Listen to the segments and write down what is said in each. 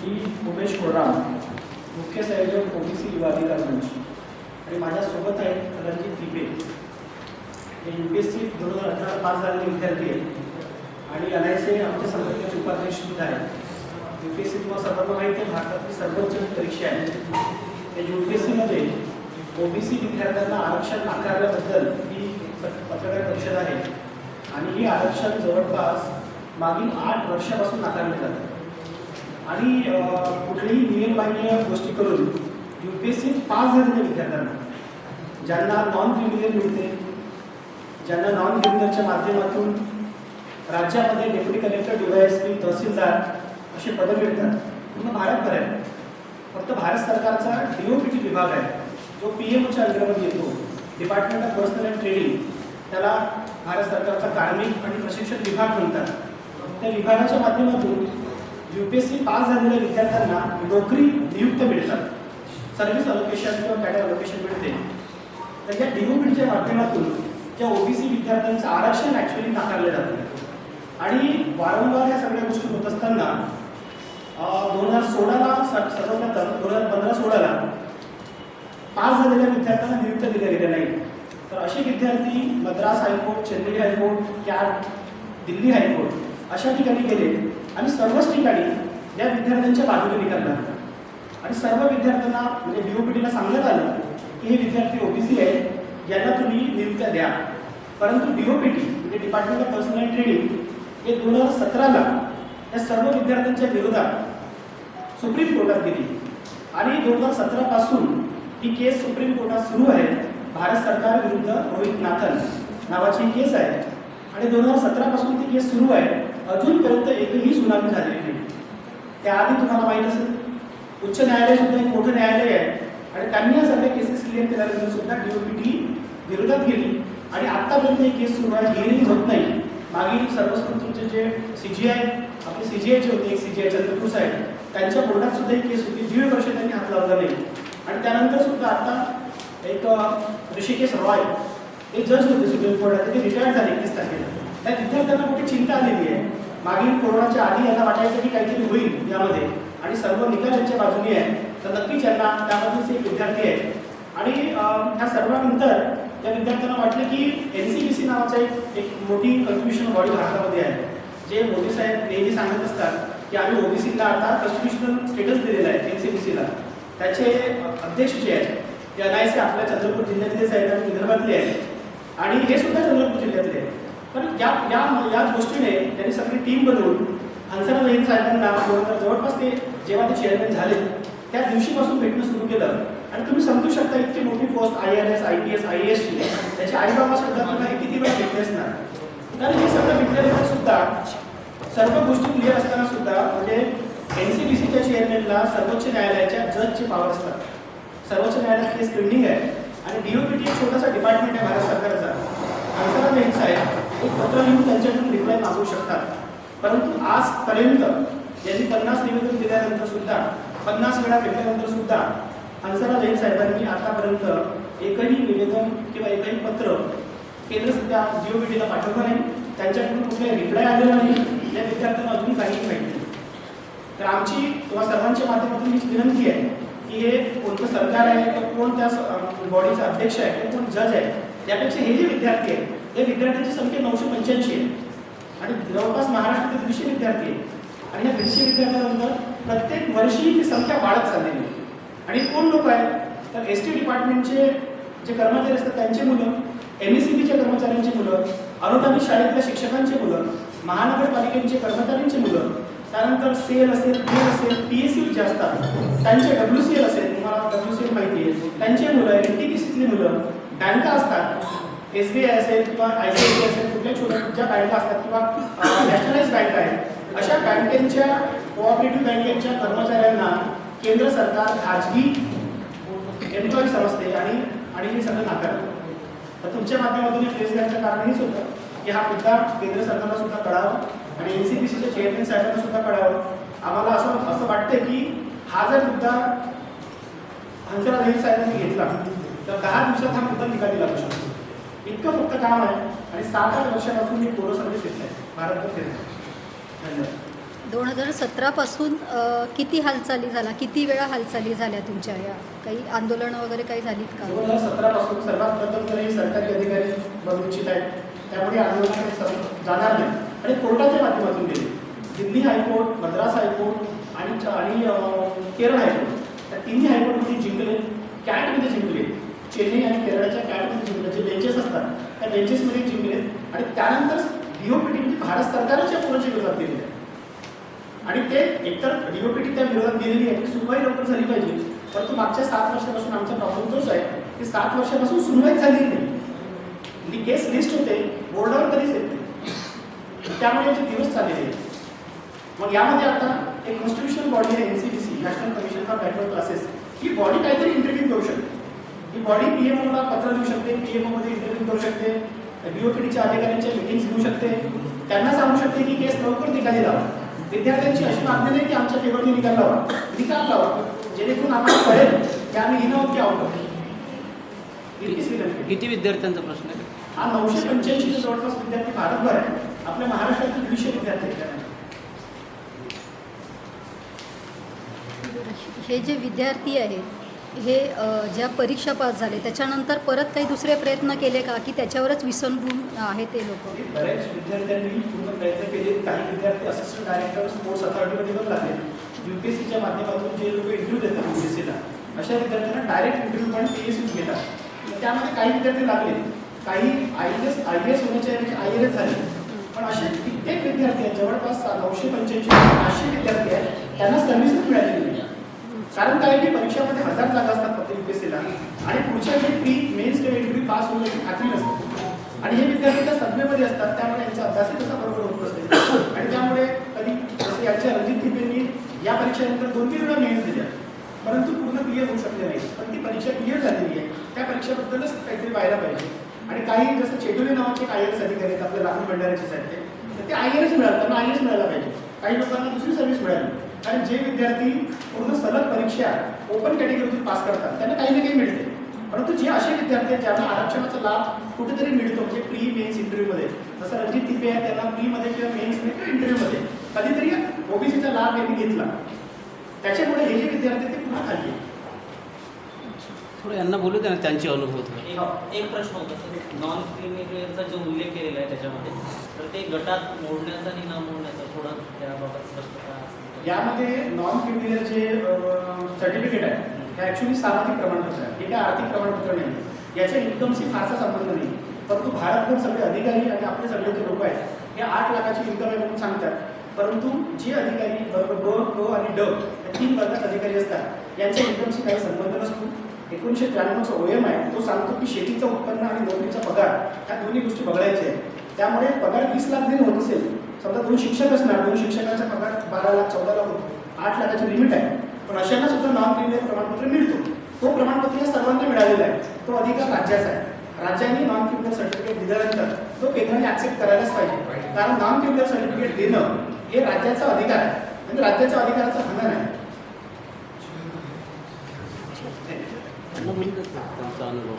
मी उमेश कोराम मुख्य संयोजक ओबीसी युवा अधिकार मंच आणि माझ्यासोबत आहेत रणजित दिपे हे यू पी एस सी दोन हजार अठरा पास झालेले विद्यार्थी आहेत. आणि एन आय सी आमच्या संघटनेचे उपाध्यक्ष सुद्धा आहेत. यू पी एस सी तुम्हाला सर्वांना माहिती आहे भारतातली सर्वोच्च परीक्षा आहे. त्या यू पी एस सीमध्ये ओबीसी विद्यार्थ्यांना आरक्षण नाकारल्याबद्दल ही पत्रकार परिषद आहे. आणि ही आरक्षण जवळपास मागील आठ वर्षापासून नाकारले जाते. आणि कुठलेही कुठलीही नियमबाह्य गोष्टी करून U P S C pass झालेल्या विद्यार्थ्यांना ज्यांना नॉन क्रिमिनल मिळते ज्यांना नॉन क्रिमिनलच्या माध्यमातून राज्यामध्ये डेप्युटी कलेक्टर डीवायएसपी तहसीलदार असे पदं मिळतात. पूर्ण भारतभर आहे. फक्त भारत सरकारचा डीओपीटी विभाग आहे. जो पी एमच्या अंतर्गत येतो. Department of personnel and training त्याला भारत सरकारचा कार्मिक आणि प्रशिक्षण विभाग म्हणतात. त्या विभागाच्या माध्यमातून U P S C pass झालेल्या विद्यार्थ्यांना नोकरी नियुक्त मिळतात. सर्व्हिस अलोकेशन किंवा कॅडर अलोकेशन मिळते. तर या डीओपीटीच्या माध्यमातून त्या ओबीसी विद्यार्थ्यांचं आरक्षण ॲक्च्युली नाकारलं जातं. आणि वारंवार या सगळ्या गोष्टी होत असताना दोन हजार सोळाला सर्वप्रथम दोन हजार पंधरा सोळाला पास झालेल्या विद्यार्थ्यांना नियुक्त दिल्या गेल्या नाही तर असे विद्यार्थी Madras high court Chennai high court CAT Delhi high court अशा ठिकाणी गेले. आणि सर्वच ठिकाणी या विद्यार्थ्यांच्या बाजूने निकाल लागला आणि सर्व विद्यार्थ्यांना म्हणजे डीओपीटीला सांगण्यात आलं की हे विद्यार्थी ओबीसी आहेत यांना तुम्ही नियुक्त्या द्या. परंतु डीओपीटी म्हणजे डिपार्टमेंट ऑफ पर्सनल ट्रेनिंग हे दोन हजार सतराला या सर्व विद्यार्थ्यांच्या विरोधात सुप्रीम कोर्टात गेली. आणि दोन हजार सतरापासून ही केस सुप्रीम कोर्टात सुरू आहे. भारत सरकार विरुद्ध रोहित नाथन नावाची केस आहे. आणि दोन हजार सतरापासून ती केस सुरू आहे. अजूनपर्यंत एकही सुनावणी झालेली नाही. त्याआधी तुम्हाला माहीत असेल उच्च न्यायालय सुद्धा एक मोठं न्यायालय आहे. आणि त्यांनी या सगळ्या केसेस क्लिअर केल्यानंतर सुद्धा डीओपीटी विरोधात गेली. आणि आतापर्यंत ही केस सुरू गेली होत नाही. मागील सर्वस्व तुमचे जे सी जी आय आपले सी जी होते एक सी जी आय चंद्रपूर साहेब त्यांच्या बोर्डात सुद्धा ही केस होती. दीड वर्ष त्यांनी हात लावला नाही. आणि त्यानंतर सुद्धा आता एक ऋषिकेश रॉय हे जज होते सुप्रीम कोर्टात. ते रिटायर्ड झाले एकतीस तारखेला. त्या त्यांना मोठी चिंता आलेली आहे? मागील कोरोनाच्या आधी यांना वाटायचं की काहीतरी होईल यामध्ये. आणि सर्व निकाल यांच्या बाजूने आहे तर नक्कीच यांना त्यामधलेच एक विद्यार्थी आहे आणि ह्या सर्वानंतर त्या विद्यार्थ्यांना वाटलं की एन सी बी सी नावाचा एक एक मोठी कन्स्टिट्युशनल बॉडी भारतामध्ये आहे. जे मोदी साहेब नेहमी सांगत असतात की आम्ही ओबीसीला आता कन्स्टिट्युशनल स्टेटस दिलेला आहे एन सी बी सीला त्याचे अध्यक्ष जे आहेत ते एन आय सी आपल्या चंद्रपूर जिल्ह्यातलेच आहेत आणि विदर्भातले आहेत. आणि हे सुद्धा चंद्रपूर जिल्ह्यातले आहेत. पण या या या गोष्टीने त्यांनी सगळी टीम बनवून हंसराज अहिर साहेबांना दोन हजार जवळपास ते जेव्हा ते चेअरमॅन झाले त्या दिवशीपासून भेटणं सुरू केलं. आणि तुम्ही समजू शकता इतकी मोठी post I R S I P S I S ची. त्याचे आई बाबा सुद्धा तुम्हाला किती वेळा भेटले असणार? तर हे सगळं भेटल्यानंतर सुद्धा सर्व गोष्टी क्लिअर असताना सुद्धा म्हणजे एन सी बी सीच्या चेअरमॅनला सर्वोच्च न्यायालयाच्या जजची पावर असतात. सर्वोच्च न्यायालयात केस पेंडिंग आहे. आणि डीओपीटी एक छोटासा डिपार्टमेंट आहे भारत सरकारचा. हंसराज अहिर साहेब एक पत्र लिहून त्यांच्याकडून रिप्लाय मागवू शकतात. परंतु आजपर्यंत यांनी पन्नास निवेदन दिल्यानंतर सुद्धा पन्नास वेळा भेटल्यानंतर सुद्धा हंसराज अहिर साहेबांनी आतापर्यंत एकही निवेदन किंवा एकही पत्र केंद्र सध्या टीला पाठवलं नाही. त्यांच्याकडून कुठले रिप्लाय आलेला नाही. या विद्यार्थ्यांना अजून काहीही माहिती तर आमची किंवा सर्वांच्या माध्यमातून हीच विनंती आहे की हे कोणतं सरकार आहे किंवा कोण त्या बॉडीचा अध्यक्ष आहे किंवा कोण जज आहे त्यापेक्षा हे जे विद्यार्थी आहेत या विद्यार्थ्यांची संख्या नऊशे पंच्याऐंशी आहे. आणि जवळपास महाराष्ट्रातील दीडशे विद्यार्थी आहेत. आणि या दीडशे विद्यार्थ्यांनंतर प्रत्येक वर्षी ही संख्या वाढत चाललेली आहे. आणि कोण लोक आहेत? तर एस टी डिपार्टमेंटचे जे कर्मचारी असतात त्यांची मुलं एम एस सी बीच्या कर्मचाऱ्यांची मुलं अनुदानित शाळेतल्या शिक्षकांची मुलं महानगरपालिकेचे कर्मचाऱ्यांची मुलं त्यानंतर सेल असेल पी असेल पी एस जे असतात त्यांचे डब्ल्यू सी एल असेल तुम्हाला डब्ल्यू सी एल माहिती आहे. त्यांचे मुलं एन टी पी सीतली मुलं बँका असतात एस बी आय असेल किंवा आय सी आय सी असेल कुठल्या छोट्या ज्या बँका असतात किंवा नॅशनलाइज बँक आहेत अशा बँकेच्या कोऑपरेटिव्ह बँकेच्या कर्मचाऱ्यांना केंद्र सरकार खाजगी एम्प्लॉई समजते आणि आणि हे सगळं नाकारतं तर तुमच्या माध्यमातून हे फेस घ्यायचं कारण हेच होतं की हा मुद्दा केंद्र सरकारला सुद्धा कळावा आणि एन सी बी सीच्या चेअरमॅन साहेबांना सुद्धा कळावं. आम्हाला असं असं वाटतंय की हा जर मुद्दा हंसराज साहेबांनी घेतला तर दहा दिवसात हा मुद्दा निकाली लागू शकतो. इतकं फक्त काम आहे आणि सात आठ वर्षापासून मी पोरं सर्व्हिस घेत आहे. भारतभर फिरत आहे. धन्यवाद. दोन हजार सतरापासून किती हालचाली झाला किती वेळा हालचाली झाल्या तुमच्या? या काही आंदोलनं वगैरे काही झालीत का? दोन हजार सतरा पासून सर्वात प्रथम तर हे सरकारी अधिकारी बनू इच्छित आहेत. त्यामुळे आंदोलन जाणार नाही. आणि कोर्टाच्या माध्यमातून गेले. दिल्ली हायकोर्ट मद्रास हायकोर्ट आणि आणि केरळ हायकोर्ट. त्या तिन्ही हायकोर्टमध्ये जिंकले. कॅटमध्ये जिंकले. चेन्नई आणि केरळच्या कॅडमध्ये जिंकलं जे बेंचेस असतात त्या बेंचेसमध्ये जिंकले आणि त्यानंतर डीओपीटी म्हणजे भारत सरकारच्या पूर्णच्या विरोधात गेलेले आहे. आणि ते एकतर डीओपीटी त्या विरोधात गेलेली आहे ती सुनवाई लवकर झाली पाहिजे. परंतु मागच्या सात वर्षापासून आमचा प्रॉब्लेम तोच आहे. की सात वर्षापासून सुनवाई झाली नाही. केस लिस्ट होते बोर्डावर कधीच येत नाही. त्यामुळे याचे दिवस चाललेले आहेत. मग यामध्ये आता एक कॉन्स्टिट्युशनल बॉडी आहे NCBC national commission for backward classes he body काहीतरी इंटरव्ह्यू करू शकते. ही बॉडी पीएमओला पत्र देऊ शकते पीएमओ मध्ये इंटरव्ह्यू करू शकते बीओपीडीच्या अधिकाऱ्यांच्या मिटिंग्स घेऊ शकते. त्यांना सांगू शकते की केस लवकर निकाली लावा. विद्यार्थ्यांची अशी मागणी नाही की आमच्या फेवरने निकाल लावा. निकाल लावा. जेणेकरून आम्हाला कळेल की आम्ही इन आहोत की आउट आहोत. किती विद्यार्थ्यांचा प्रश्न आहे? हा नऊशे पंच्याऐंशी जवळपास विद्यार्थी भारतभर आहे आपल्या महाराष्ट्रातील दीडशे विद्यार्थी. हे जे विद्यार्थी आहेत हे ज्या परीक्षा पास झाले त्याच्यानंतर परत काही दुसरे प्रयत्न केले का? की त्याच्यावरच विसंबून आहे ते लोक? बऱ्याच विद्यार्थ्यांनी पूर्ण प्रयत्न केले. काही विद्यार्थी असिस्टंट डायरेक्टर स्पोर्ट्स अथॉरिटीमध्ये पण लागले. युपीएससीच्या माध्यमातून जे लोक इंटरव्ह्यू देतात युपीएससीला अशा विद्यार्थ्यांना डायरेक्ट इंटरव्ह्यू पण पी एस घेतात. त्यामध्ये काही विद्यार्थी लागले. काही आय एस आय एस होण्याच्या आय एल एस झाले. पण असे कित्येक विद्यार्थी आहेत जवळपास नऊशे पंच्याऐंशी पाचशे विद्यार्थी आहेत त्यांना सर्व्हिस मिळालेली कारण काय की परीक्षामध्ये हजार जागा असतात फक्त युपीएससीला आणि पुढच्या वेळी प्री मेन किंवा इंटरव्ह्यू पास होण्याची खात्री नसते. आणि हे विद्यार्थी त्या सभेमध्ये असतात त्यामुळे यांचा अभ्यास तसा बरोबर होत नसते. आणि त्यामुळे कधी जसं यांच्या रणजित थिपेंनी या परीक्षेनंतर दोन तीन वेळा मेन्स दिल्या. परंतु पूर्ण क्लिअर होऊ शकले नाही. पण ती परीक्षा क्लिअर झालेली आहे. त्या परीक्षेबद्दलच काहीतरी व्हायला पाहिजे. आणि काही जसं चेटुले नावाचे एक आय एस अधिकारी आहेत आपल्या राहुल भंडाऱ्याचे आहेत ते तर ते आय एस मिळालं त्यांना आय एस मिळायला पाहिजे. काही लोकांना दुसरी सर्व्हिस मिळाली. कारण जे विद्यार्थी पूर्ण सलग परीक्षा ओपन कॅटेगरीतून पास करतात त्यांना काही ना काही मिळते परंतु जे असे विद्यार्थी आहेत ज्यांना आरक्षणाचा लाभ कुठेतरी मिळतो म्हणजे प्री मेन्स इंटरव्ह्यूमध्ये जसं रणजित तिपे आहे त्यांना प्रीमध्ये किंवा मेन्समध्ये किंवा इंटरव्ह्यूमध्ये कधीतरी ओबीसीचा लाभ यांनी घेतला त्याच्यामुळे हे जे विद्यार्थी ते पुन्हा खाली. थोडं यांना बोलू द्या ना त्यांचे अनुभव एक एक प्रश्न होता सर नॉन क्रिमिनलचा जो उल्लेख केलेला आहे त्याच्यामध्ये तर ते गटात मोडण्याचा आणि न मोडण्याचा थोडं त्याबाबत स्पष्टता. यामध्ये नॉन क्रिमिनल जे सर्टिफिकेट आहे हे ॲक्च्युली सामाजिक प्रमाणपत्र आहे हे काय आर्थिक प्रमाणपत्र नाही. याच्या इन्कमशी फारसा संबंध नाही. परंतु भारतभर सगळे अधिकारी आणि आपले सगळे जे लोक आहेत हे आठ लाखाची इन्कम आहे म्हणून सांगतात. परंतु जे अधिकारी ब क आणि ड या तीन वर्गात अधिकारी असतात यांच्या इन्कमशी काही संबंध नसतो. एकोणीसशे त्र्याण्णवचा ओएम आहे. तो सांगतो की शेतीचं उत्पन्न आणि नोकरीचा पगार ह्या दोन्ही गोष्टी बघायच्या आहेत. त्यामुळे पगार वीस लाख जरी होत असेल समजा दोन शिक्षक असणार दोन शिक्षकांचा पगार बारा लाख चौदा लाख होतो. आठ लाखाची लिमिट आहे. पण अशांना सुद्धा नॉन क्रिमिनल प्रमाणपत्र मिळतो. तो प्रमाणपत्र या सर्वांना मिळालेला आहे. तो अधिकार राज्याचा आहे. राज्यांनी नॉन क्रिमिनल सर्टिफिकेट दिल्यानंतर तो केंद्राने ऍक्सेप्ट करायलाच पाहिजे. कारण नॉन क्रिमिनल सर्टिफिकेट देणं हे राज्याचा अधिकार आहे. म्हणजे राज्याच्या अधिकाराचा हनन आहे. त्यांना त्यांचा अनुभव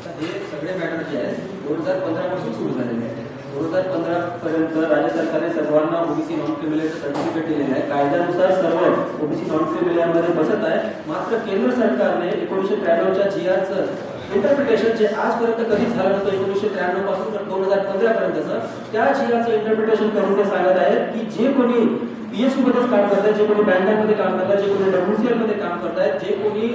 आता हे सगळे मॅटर जे आहेत दोन हजार पंधरापासून सुरू झालेले आहे. दोन हजार पंधरा पर्यंत राज्य सरकारने सर्वांना ओबीसी नॉन क्रिमिनलचं सर्टिफिकेट दिलेलं आहे. कायद्यानुसार सर्व ओबीसी नॉनमध्ये बसत आहे. मात्र केंद्र सरकारने एकोणीसशे त्र्याण्णवच्या जी आरचं इंटरप्रिटेशन जे आजपर्यंत कधीच झालं नव्हतं एकोणीसशे त्र्याण्णवपासून तर दोन हजार पंधरा पर्यंतचं त्या जी इंटरप्रिटेशन करून ते सांगत आहेत की जे कोणी पीएसयू मध्येच काम करतात जे कोणी बँकांमध्ये काम करतात जे कोणी डब्ल्यूसीएलमध्ये काम करतायत जे कोणी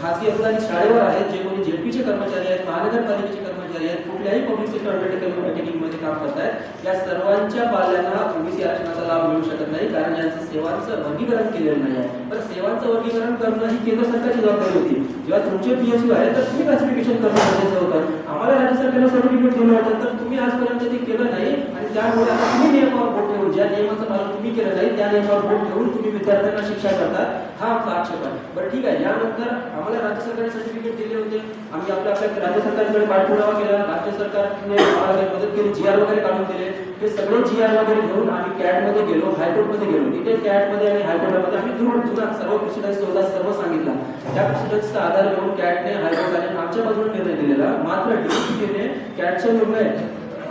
खासगी अनुदानित शाळेवर आहेत जे कोणी जेपीचे कर्मचारी आहेत महानगरपालिकेचे कर्मचारी आहेत कुठल्याही पब्लिक सेक्टर अंडरटेकिंगमध्ये काम करतायत या सर्वांच्या पाल्यांना ओबीसी आरक्षणाचा लाभ मिळू शकत नाही कारण यांचं सेवांचं वर्गीकरण केलेलं नाही आहे. तर सेवांचं वर्गीकरण करणं ही केंद्र सरकारची जबाबदारी होती. जेव्हा तुमचे पीएसयू आहे तर तुम्ही क्लासिफिकेशन करणं गरजेचं होतं. आम्हाला राज्य सरकारला सर्टिफिकेट दिलं होतं तर तुम्ही आजपर्यंत ते केलं नाही. आणि त्यामुळे आता तुम्ही नियमावर बोट ठेवून ज्या नियमाचं पालन तुम्ही केलं नाही त्या नियमावर बोट ठेवून तुम्ही विद्यार्थ्यांना शिक्षा करता. हा आमचा आक्षेप आहे. बरं ठीक आहे. यानंतर आम्हाला राज्य सरकारने सर्टिफिकेट दिले होते. आम्ही आपल्या आपल्या राज्य सरकारकडे पाठपुरावा केला. राज्य सरकारने मदत केली जी आर वगैरे काढून दिले. हे सगळे जी आर वगैरे घेऊन आम्ही कॅटमध्ये गेलो हायकोर्टमध्ये गेलो. तिथे कॅटमध्ये आणि हायकोर्टामध्ये आम्ही जुळून जुना सर्व प्रेसिडेंट्स होता सर्व सांगितला. त्या प्रेसिडेंट्सचा आधार घेऊन कॅटने हायकोर्टाने आमच्या बाजूने निर्णय दिलेला. मात्र डीसीपीने कॅटचे निर्णय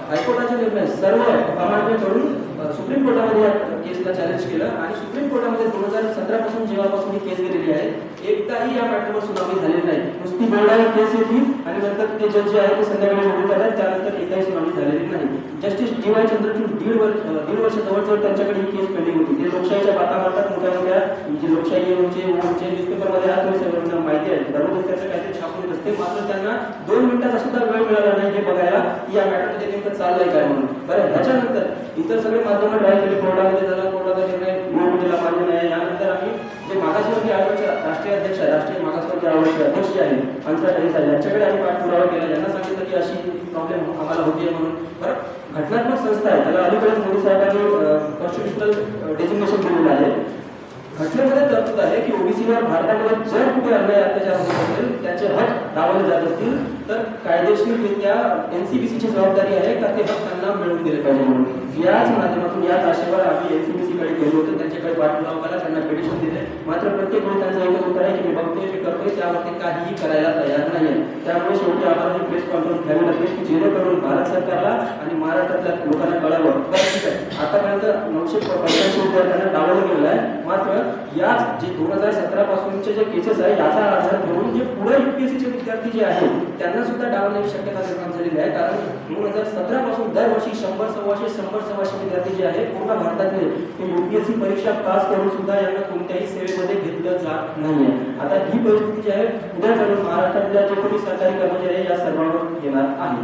हायकोर्टाचे निर्णय सर्व अमान्य करून सुप्रीम कोर्टामध्ये या केसला चॅलेंज केलं आणि सुप्रीम कोर्टामध्ये दोन हजार सतरा पासून जेव्हापासून ही केस गेलेली आहे एकदाही या मॅटरवर सुनावणी झालेली नाही. नुसती बोर्डावर केस येतील आणि नंतर ते जज जे आहे ते संध्याकाळी निवडून जातात त्यानंतर एकदाही सुनावणी झालेली नाही. जस्टिस डी वाय चंद्रचूड दीड वर्ष दीड वर्ष जवळजवळ त्यांच्याकडे ही केस पेंडिंग होती. ते लोकशाहीच्या बाता मारतात मोठ्या मोठ्या जे लोकशाही आहे म्हणजे न्यूजपेपरमध्ये हा सगळ्यांना माहिती आहे. दररोज त्याचं काहीतरी छापून असते मात्र त्यांना दोन मिनिटाचा सुद्धा वेळ मिळाला नाही हे बघायला या मॅटरमध्ये नेमकं चाललंय काय म्हणून. बरं ह्याच्यानंतर इतर सगळे माध्यम ट्राय केले कोर्टामध्ये झाला कोर्टाचा निर्णय निवडणुकीला मान्य नाही. यानंतर आम्ही जे मागासवर्गीय आयोगाचे राष्ट्रीय अध्यक्ष आहे राष्ट्रीय मागासवर्गीय आयोगाचे अध्यक्ष आहे हंसराज साहेब यांच्याकडे आम्ही पाठपुरावा केला. यांना सांगितलं की अशी प्रॉब्लेम आम्हाला होती म्हणून. बरं घटनात्मक संस्था आहे. त्याला अलीकडेच मोदी साहेबांनी कॉन्स्टिट्युशनल डेजिग्नेशन दिलेलं आहे. घटनेमध्ये तरतूद आहे की ओबीसीवर भारतामध्ये जर कुठे अन्याय अत्याचार होत असेल त्याचे हक दावले जात असतील तर कायदेशीररित्या एनसीबीसीची जबाबदारी आहे का ते हक मिळवून दिले पाहिजे म्हणून. याच माध्यमातून याच आशेवर आम्ही एनसीबीसीकडे गेलो होतो. त्यांच्याकडे पाठपुरावा केला त्यांना पिटिशन दिले. मात्र प्रत्येक वेळी त्यांचा एकच उत्तर आहे की मी बघतोय मी करतोय त्यावरती काहीही करायला तयार नाही आहे त्यामुळे शेवटी आम्हाला प्रेस कॉन्फरन्स घ्यावी लागली की जेणेकरून भारत सरकारला आणि महाराष्ट्रातल्या लोकांना कळावं. बरं ठीक आहे. आतापर्यंत नऊशे पंच्याऐंशी विद्यार्थ्यांना डावलं गेलेलं आहे. मात्र याच जे दोन हजार सतरा पासूनचे जे केसेस आहे याचा आधार घेऊन जे इतर युपीएससीचे विद्यार्थी जे आहेत त्यांना सुद्धा डावण्याची शक्यता निर्माण झालेली आहे. कारण दोन हजार सतरा पासून दरवर्षी शंभर सव्वाशे शंभर सव्वाशे विद्यार्थी जे आहेत पूर्ण भारतातले ते युपीएससी परीक्षा पास करून सुद्धा यांना कोणत्याही सेवेमध्ये घेतलं जात नाहीये. आता ही परिस्थिती जी आहे उद्या चालून महाराष्ट्रातल्या जे कोणी सरकारी कर्मचारी आहे या सर्वांवर येणार आहे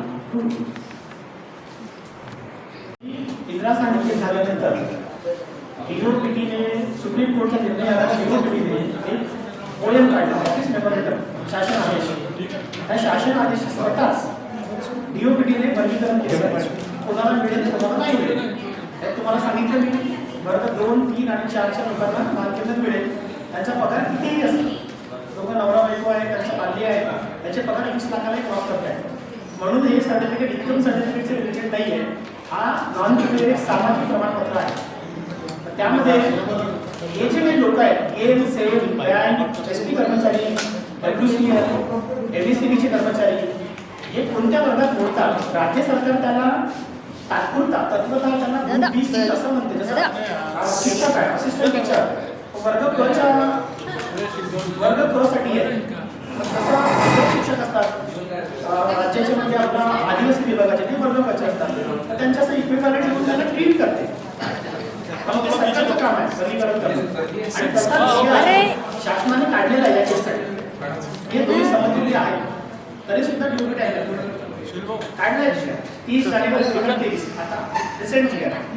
इंदिरा सांगितले झाल्यानंतर डीओपीटीने सुप्रीम कोर्टच्या निर्णयाला आला एक ओएम काढला ऑफिस मेमोरेंडम. शासन आदेश त्या शासन आदेश स्वतःच डीओपीटीने वर्गीकरण केलं कोणाला मिळेल कोणाला नाही मिळेल त्यात तुम्हाला सांगितलं मी वर्ग दोन तीन आणि चारच्या लोकांना मानकेंद्र मिळेल त्यांचा पगार कितीही असेल लोक नवरा बायको आहे त्यांच्या पाल्ली आहे त्याचे पगार वीस लाखाला क्रॉस करत आहे म्हणून हे सर्टिफिकेट इन्कम सर्टिफिकेटचे रिलेटेड नाही आहे हा नॉन क्रिमिनल एक सामाजिक प्रमाणपत्र आहे त्यामध्ये हे जे काही लोक आहेत M cell bank S T कर्मचारी डब्ल्यू सी एल एल चे कर्मचारी. हे कोणत्या वर्गात मोडतात राज्य सरकार त्यांना तात्पुरता तत्वतः त्यांना सी असं म्हणते. जसं शिक्षक आहे असिस्टंट टीचर वर्ग क च्या वर्ग क साठी आहे. तसं शिक्षक असतात. राज्याचे म्हणजे आपला आदिवासी विभागाचे ते वर्ग क चे असतात. तर त्यांच्या असं इक्विव्हॅलेंट घेऊन त्यांना ट्रीट करते. सरकारचं काम आहे. आणि तसा शासनाने काढलेला आहे हे दोन्ही समतुल्य आहे तरी सुद्धा ड्युटी आहे काढलाय तीस जानेवारी दोन हजार तेवीस आता रिसेंटली आहे